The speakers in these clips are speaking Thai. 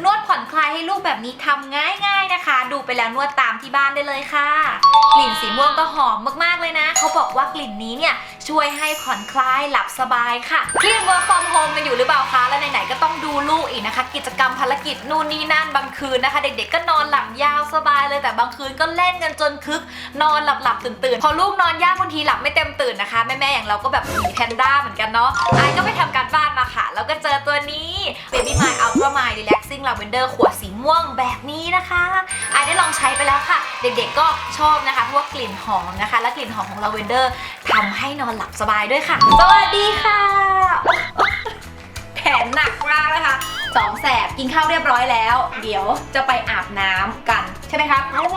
นวดผ่อนคลายให้ลูกแบบนี้ทำง่ายๆนะคะ ดูไปแล้วนวดตามที่บ้านได้เลยค่ะ กลิ่นสีม่วงก็หอมมากๆเลยนะ เขาบอกว่ากลิ่นนี้เนี่ยช่วยให้ผ่อนคลายหลับสบายค่ะเครียด work from home กันอยู่หรือเปล่าคะและไหนๆก็ต้องดูลูกอีกนะคะ กิจกรรมภารกิจนู่นนี่นั่นบางคืนนะคะ เด็กๆก็นอนหลับยาวสบายเลยแต่บางคืนก็เล่นกันจนคึก นอนหลับหลับตื่นตื่นๆพอลูกนอนยากบางทีหลับไม่เต็มตื่นนะคะแม่ๆอย่างเราก็แบบมีแพนด้าเหมือนกันเนาะไอายก็ไปทำการบ้าน Relaxing Lavender ขวดสีม่วงแบบนี้นะคะไอได้ลองใช้ไปแล้วค่ะ เด็กๆก็ชอบนะคะเพราะว่ากลิ่นหอมนะคะ และกลิ่นหอมของ Lavender ทำให้นอนหลับสบายด้วยค่ะ สวัสดีค่ะ แผนหนักมากนะคะสองแสบกินข้าวเรียบร้อยแล้ว เดี๋ยวจะไปอาบน้ำกันใช่ไหมคะอะไร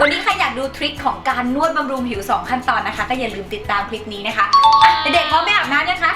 วันนี้ใครอยากดูทริคของการนวดบำรุงผิว 2 ขั้นตอนนะคะ ก็อย่าลืมติดตามคลิปนี้นะคะะเด็กๆพร้อมไปอาบน้ำยังคะ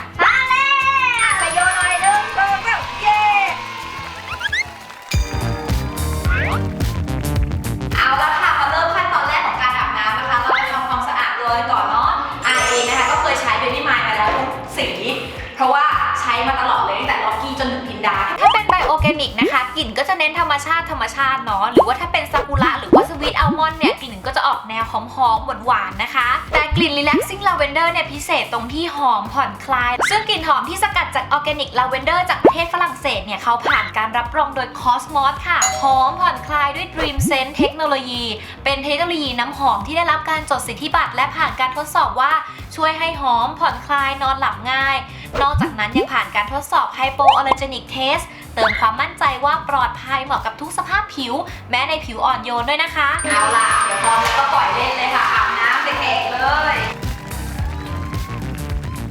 เน้นธรรมชาติธรรมชาติเนาะหรือว่าถ้าเป็นซากุระหรือว่าสวีทอัลมอนด์เนี่ยกลิ่นก็จะออกแนวหอมๆหวานๆนะคะ แต่กลิ่น relaxing lavender เนี่ยพิเศษตรงที่หอมผ่อนคลาย ซึ่งกลิ่นหอมที่สกัดจากออร์แกนิกลาเวนเดอร์จากประเทศฝรั่งเศสเนี่ยเขาผ่านการรับรองโดย Cosmos ค่ะหอมผ่อนคลายด้วย Dream Scent เทคโนโลยี เป็นเทคโนโลยีน้ำหอมที่ได้รับการจดสิทธิบัตรและผ่านการทดสอบว่าช่วยให้หอมผ่อนคลายนอนหลับง่าย นอกจากนั้นยังผ่านการทดสอบ Hypoallergenic Test เติมความมั่นใจว่าปลอดภัยเหมาะกับทุกสภาพผิว แม้ในผิวอ่อนโยนด้วยนะคะ เอาล่ะเดี๋ยวพร้อมแล้วก็ปล่อยเล่นเลยค่ะอาบน้ำเด็กๆเลย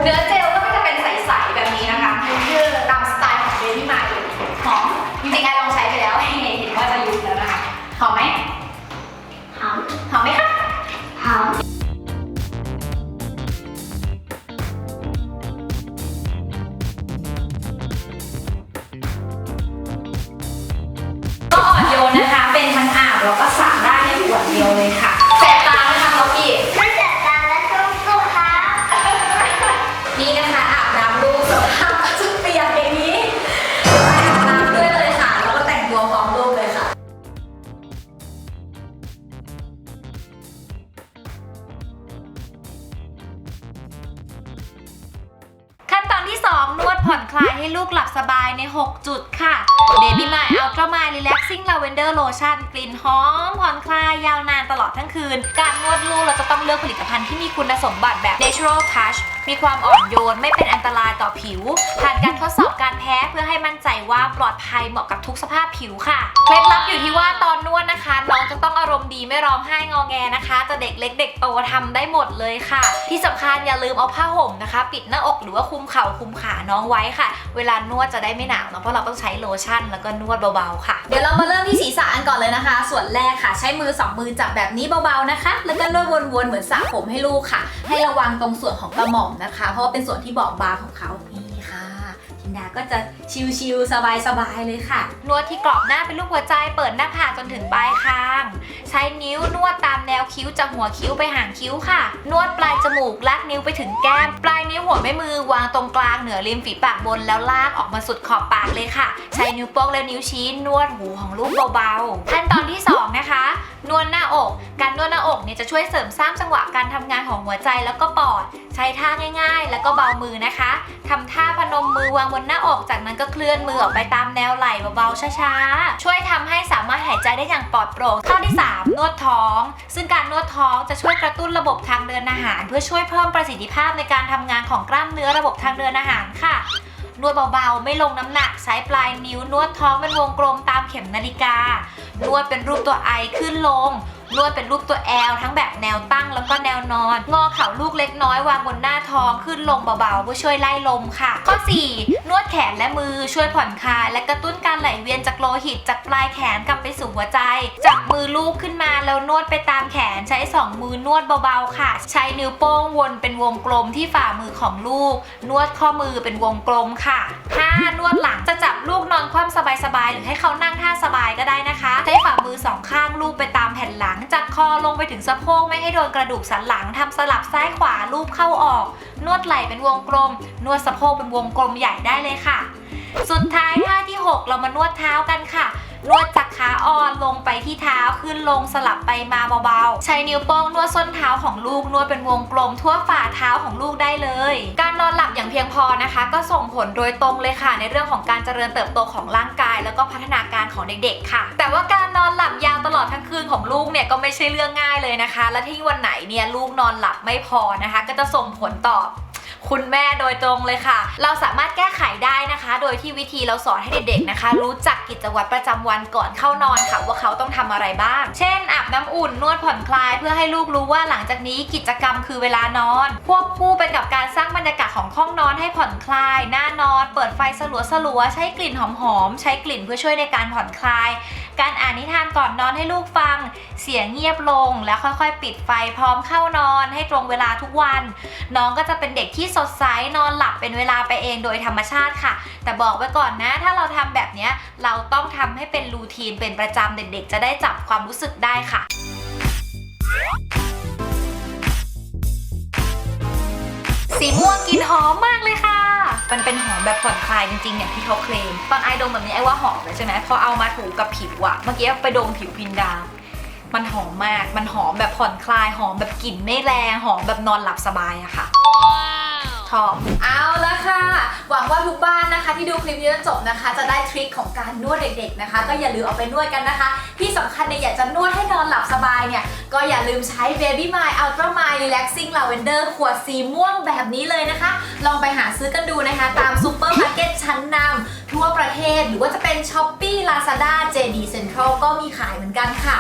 เนื้อเจลก็จะเป็นใสๆแบบนี้นะคะคือตามสไตล์ของเบบี้มาอยู่หอมจริงๆไอลองใช้ไปแล้วเห็นว่าจะยุบแล้วนะคะหอมไหม 2 นวดผ่อนคลายให้ลูกหลับสบายใน 6 จุดค่ะ Baby My Ultra My Relaxing Lavender Lotion กลิ่นหอมผ่อนคลายยาวนานตลอดทั้งคืน การนวดลูกเราจะต้องเลือกผลิตภัณฑ์ที่มีคุณสมบัติแบบ Natural Touch มีความอ่อนโยนไม่เป็นอันตรายต่อผิว ผ่านการทดสอบการแพ้เพื่อให้มั่นใจว่าปลอดภัยเหมาะกับทุกสภาพผิวค่ะ เคล็ดลับอยู่ที่ว่าตอนนวดนะคะ น้องจะต้องอารมณ์ดีไม่ร้องไห้งอแงนะคะ จะเด็กเล็กเด็กโตทำได้หมดเลยค่ะ ที่สำคัญอย่าลืมเอาผ้าห่มนะคะ ปิดหน้าอกหรือว่าคุมเข่าคุมขาน้องไว้ค่ะ เวลานวดจะได้ไม่หนาวเนาะเพราะเราต้องใช้โลชั่นแล้วก็นวดเบาๆค่ะ เดี๋ยวเรามาเริ่มที่ศีรษะกันก่อนเลยนะคะ ส่วนแรกค่ะ ใช้มือสองมือจับแบบนี้เบาๆนะคะ แล้วก็นวดวนๆเหมือนสระผมให้ลูกค่ะ ให้ระวังตรงส่วนของกระหม่อมนะคะ เพราะว่าเป็นส่วนที่บอบบางของเขานี่ค่ะทินดาก็จะชิลๆสบายๆเลยค่ะ นวดที่กรอบหน้าเป็นรูปหัวใจเปิดหน้าผากจนถึงปลายคาง ใช้นิ้วนวดตามแนวคิ้วจากหัวคิ้วไปหางคิ้วค่ะ นวดปลายจมูกลากนิ้วไปถึงแก้ม ปลายนิ้วหัวแม่มือวางตรงกลางเหนือริมฝีปากบนแล้วลากออกมาสุดขอบปากเลยค่ะ ใช้นิ้วโป้งและนิ้วชี้นวดหูของลูกเบาๆขั้นตอนที่สองนะคะนวดหน้าอก การนวดหน้าอกเนี่ยจะช่วยเสริมสร้างจังหวะการทำงานของหัวใจแล้วก็ปอด ใช้ท่าง่ายๆ แล้วก็เบามือนะคะทำท่าพนมมือวางบนหน้าอก จากนั้นก็เคลื่อนมือออกไปตามแนวไหล่เบาๆช้าๆ ช่วยทำให้สามารถหายใจได้อย่างปลอดโปร่งข้อที่ 3 นวดท้อง ซึ่งการนวดท้องจะช่วยกระตุ้นระบบทางเดินอาหาร เพื่อช่วยเพิ่มประสิทธิภาพในการทำงานของกล้ามเนื้อระบบทางเดินอาหารค่ะ นวดเบาๆ ไม่ลงน้ำหนักใช้ปลายนิ้วนวดท้องเป็นวงกลมตามเข็มนาฬิกา นวดเป็นรูปตัวไอขึ้นลง นวดเป็นรูปตัวแอลทั้งแบบแนวตั้งแล้วก็แนวนอน งอเข่าลูกเล็กน้อยวางบนหน้าท้องขึ้นลงเบาๆเพื่อช่วยไล่ลมค่ะ ข้อ 4 นวดแขนและมือช่วยผ่อนคลาย และกระตุ้นการไหลเวียนจากโลหิตจากปลายแขนกลับไปสู่หัวใจ จับมือลูกขึ้นมาแล้วนวดไปตามแขนใช้สองมือนวดเบาๆค่ะ ใช้นิ้วโป้งวนเป็นวงกลมที่ฝ่ามือของลูก นวดข้อมือเป็นวงกลมค่ะ 5. นวดหลังจะจับลูกนอนคว่ำสบายๆหรือให้เขานั่งท่าสบายก็ได้นะคะ ใช้ฝ่ามือสองข้างลูกไปตามแผ่นหลังจากคอลงไปถึงสะโพกไม่ให้โดนกระดูกสันหลังทำสลับซ้ายขวาลูบเข้าออก นวดไหล่เป็นวงกลม นวดสะโพกเป็นวงกลมใหญ่ได้เลยค่ะ สุดท้ายท่าที่ 6 เรามานวดเท้ากันค่ะนวดจากขาอ่อนลงไปที่เท้าขึ้นลงสลับไปมาเบาๆ ใช้นิ้วโป้งนวดส้นเท้าของลูกนวดเป็นวงกลมทั่วฝ่าเท้าของลูกได้เลย การนอนหลับอย่างเพียงพอนะคะ ก็ส่งผลโดยตรงเลยค่ะ ในเรื่องของการเจริญเติบโตของร่างกาย แล้วก็พัฒนาการของเด็กๆ ค่ะ แต่ว่าการนอนหลับยาวตลอด คืนของลูกเนี่ยก็ไม่ใช่เรื่องง่ายเลยนะคะ และที่วันไหนเนี่ยลูกนอนหลับไม่พอนะคะ ก็จะส่งผลต่อ คุณแม่โดยตรงเลยค่ะ เราสามารถแก้ไขได้นะคะ โดยที่วิธีเราสอนให้เด็กๆนะคะ รู้จักกิจวัตรประจำวันก่อนเข้านอนค่ะ ว่าเขาต้องทำอะไรบ้าง เช่นอาบน้ำอุ่นนวดผ่อนคลาย เพื่อให้ลูกรู้ว่าหลังจากนี้กิจกรรมคือเวลานอน ควบคู่ไปกับการสร้างบรรยากาศของห้องนอนให้ผ่อนคลาย หน้านอน เปิดไฟสลัวๆใช้กลิ่นหอมๆใช้กลิ่นเพื่อช่วยในการผ่อนคลาย การอ่านนิทานก่อนนอนให้ลูกฟัง เสียงเงียบลง แล้วค่อยๆ ปิดไฟพร้อมเข้านอน ให้ตรงเวลาทุกวัน น้องก็จะเป็นเด็กที่สดใสนอนหลับเป็นเวลาไปเองโดยธรรมชาติค่ะ แต่บอกไว้ก่อนนะ ถ้าเราทำแบบนี้เราต้องทำให้เป็นรูทีนเป็นประจำเด็กๆ จะได้จับความรู้สึกได้ค่ะสีม่วงกินหอมมากเลยค่ะ มันเป็นหอมแบบผ่อนคลายจริงๆอย่างที่เขาเคลม ตอนไอดมแบบนี้ไอว่าหอมเลยใช่ไหมพอเอามาถูกับผิวอะเมื่อกี้ไปดมผิวพินดา มันหอมมาก มันหอมแบบผ่อนคลาย หอมแบบกลิ่นไม่แรง หอมแบบนอนหลับสบายอะค่ะ ชอบเอาละค่ะ หวังว่าทุกบ้านนะคะ ที่ดูคลิปนี้จนจบนะคะ จะได้ทริคของการนวดเด็กๆนะคะ ก็อย่าลืมเอาไปนวดกันนะคะ ที่สำคัญเนี่ยอยากจะนวดให้นอนหลับสบายเนี่ย ก็อย่าลืมใช้ Baby My Ultra My Relaxing Lavender ขวดสีม่วงแบบนี้เลยนะคะ ลองไปหาซื้อกันดูนะคะ ตามซูเปอร์มาร์เก็ตชั้นนำทั่วประเทศหรือว่าจะเป็น Shopee Lazada JD Central ก็มีขายเหมือนกันค่ะ